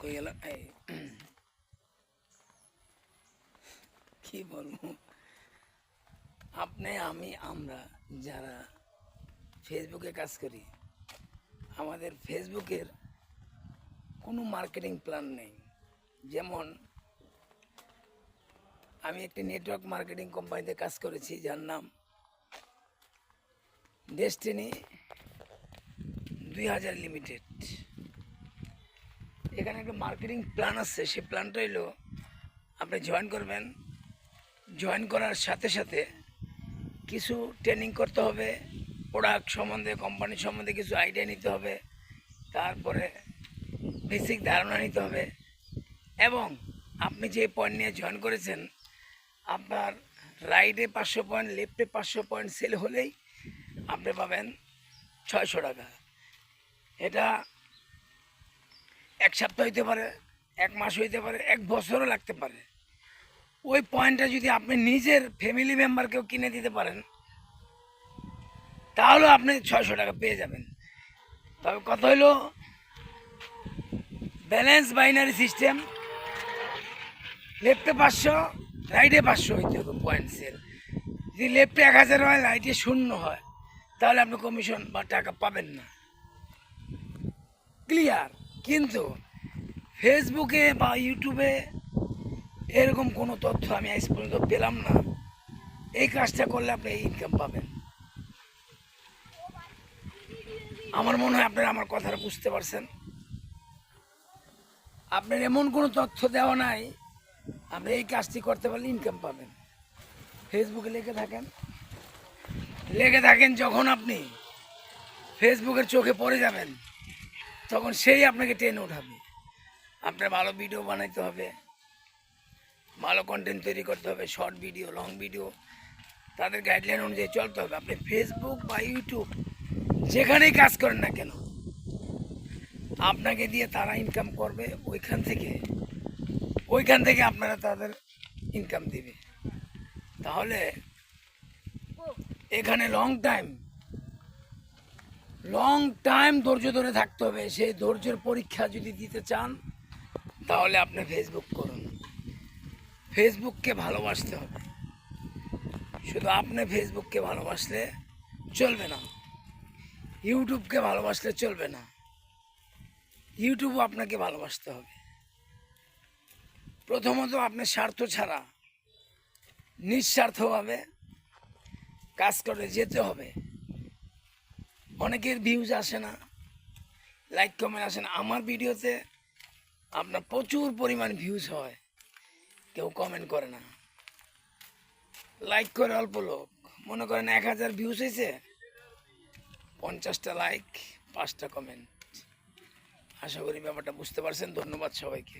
কই গেল এই, কি বলব? আপনি, আমি, আমরা যারা ফেসবুকে কাজ করি, আমাদের ফেসবুকের কোনো মার্কেটিং প্ল্যান নেই। যেমন, আমি একটি নেটওয়ার্ক মার্কেটিং কোম্পানিতে কাজ করেছি, যার নাম ডেস্টিনি দুই হাজার লিমিটেড এখানে একটা মার্কেটিং প্ল্যান আছে, সেই প্ল্যানটা হলো আপনি জয়েন করবেন। জয়েন করার সাথে সাথে কিছু ট্রেনিং করতে হবে প্রোডাক্ট সম্বন্ধে কোম্পানি সম্বন্ধে কিছু আইডিয়া নিতে হবে, তারপরে বেসিক ধারণা নিতে হবে এবং আপনি যে পয়েন্ট নিয়ে জয়েন করেছেন, আপনার রাইটে পাঁচশো পয়েন্ট লেফটে পাঁচশো পয়েন্ট সেল হলেই আপনি পাবেন ছয়শো টাকা। এটা এক সপ্তাহ হইতে পারে, এক মাস হইতে পারে, এক বছরও লাগতে পারে। ওই পয়েন্টটা যদি আপনি নিজের ফ্যামিলি মেম্বারকেও কিনে দিতে পারেন, তাহলে আপনি ছয়শো টাকা পেয়ে যাবেন। তবে কথা হইল ব্যালেন্স বাইনারি সিস্টেম লেফটে পাঁচশো রাইটে পাঁচশো হইতে হবে পয়েন্ট সেল যদি লেফটে এক হাজার হয় রাইটে শূন্য হয়, তাহলে আপনি কমিশন বা টাকা পাবেন না। ক্লিয়ার কিন্তু ফেসবুকে বা ইউটিউবে এরকম কোনো তথ্য আমি আজ পর্যন্ত পেলাম না। এই কাজটা করলে আপনি এই ইনকাম পাবেন। আমার মনে হয় আপনারা আমার কথাটা বুঝতে পারছেন। আপনার এমন কোনো তথ্য দেওয়া নাই, আপনি এই কাজটি করতে পারলে ইনকাম পাবেন। ফেসবুকে লেগে থাকেন। লেগে থাকেন যখন আপনি ফেসবুকের চোখে পড়ে যাবেন। তখন সেই আপনাকে টেনে উঠাবে। আপনার ভালো ভিডিও বানাইতে হবে। ভালো কন্টেন্ট তৈরি করতে হবে শর্ট ভিডিও লং ভিডিও তাদের গাইডলাইন অনুযায়ী চলতে হবে। আপনি ফেসবুক বা ইউটিউব যেখানেই কাজ করেন না কেন, আপনাকে দিয়ে তারা ইনকাম করবে ওইখান থেকে। ওইখান থেকে আপনারা তাদের ইনকাম দিবে। তাহলে এখানে লং টাইম লং টাইম ধৈর্য ধরে থাকতে হবে। সেই ধৈর্যের পরীক্ষা যদি দিতে চান, তাহলে আপনি ফেসবুক করুন। ফেসবুককে ভালোবাসতে হবে। শুধু আপনি ফেসবুককে ভালোবাসলে চলবে না। ইউটিউবকে ভালোবাসলে চলবে না। ইউটিউবও আপনাকে ভালোবাসতে হবে। প্রথমত আপনার স্বার্থ ছাড়া, নিঃস্বার্থভাবে কাজ করে যেতে হবে। অনেকের ভিউজ আসে না লাইক কমেন্ট আসে না। আমার ভিডিওতে আপনার প্রচুর পরিমাণ ভিউজ হয়। কেউ কমেন্ট করে না। লাইক করে অল্প লোক। মনে করেন এক হাজার ভিউজ হয়েছে পঞ্চাশটা লাইক পাঁচটা কমেন্ট আশা করি ব্যাপারটা বুঝতে পারছেন। ধন্যবাদ সবাইকে।